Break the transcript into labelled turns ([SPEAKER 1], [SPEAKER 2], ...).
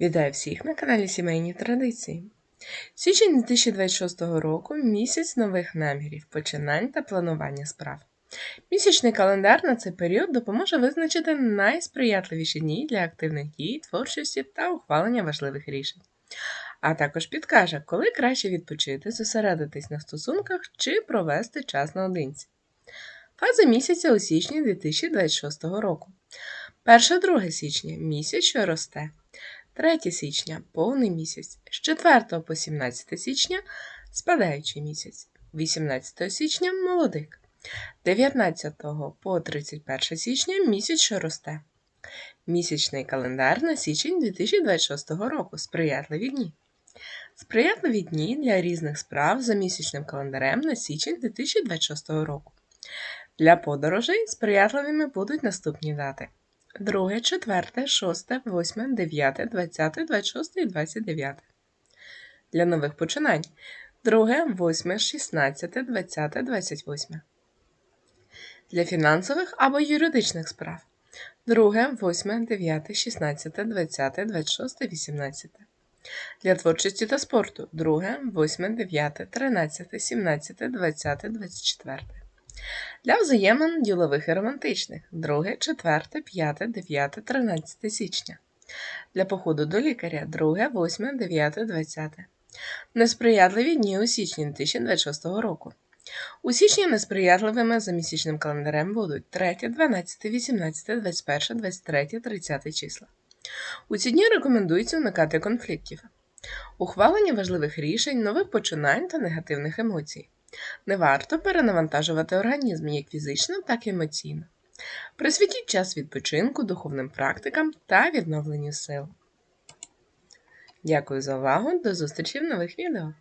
[SPEAKER 1] Вітаю всіх на каналі Сімейні Традиції. Січень 2026 року місяць нових намірів, починань та планування справ. Місячний календар на цей період допоможе визначити найсприятливіші дні для активних дій, творчості та ухвалення важливих рішень. А також підкаже, коли краще відпочити, зосередитись на стосунках чи провести час наодинці. Фази місяця у січні 2026 року. 1-2 січня місяць, що росте. 3 січня повний місяць, з 4 по 17 січня спадаючий місяць, 18 січня молодик, 19 по 31 січня місяць, що росте. Місячний календар на січень 2026 року. Сприятливі дні. Сприятливі дні для різних справ за місячним календарем на січень 2026 року. Для подорожей сприятливими будуть наступні дати. 2, 4, 6, 8, 9, 20, 26 і 29. Для нових починань 2, 8, 16, 20, 28. Для фінансових або юридичних справ 2, 8, 9, 16, 20, 26, 18. Для творчості та спорту 2, 8, 9, 13, 17, 20, 24. Для взаємин ділових і романтичних 2, 4, 5, 9, 13 січня. Для походу до лікаря 2, 8, 9, 20. Несприятливі дні у січні 2026 року. У січні несприятливими за місячним календарем будуть 3, 12, 18, 21, 23, 30 числа. У ці дні рекомендується уникати конфліктів, ухвалення важливих рішень, нових починань та негативних емоцій. Не варто перенавантажувати організм як фізично, так і емоційно. Присвятіть час відпочинку, духовним практикам та відновленню сил. Дякую за увагу! До зустрічі в нових відео!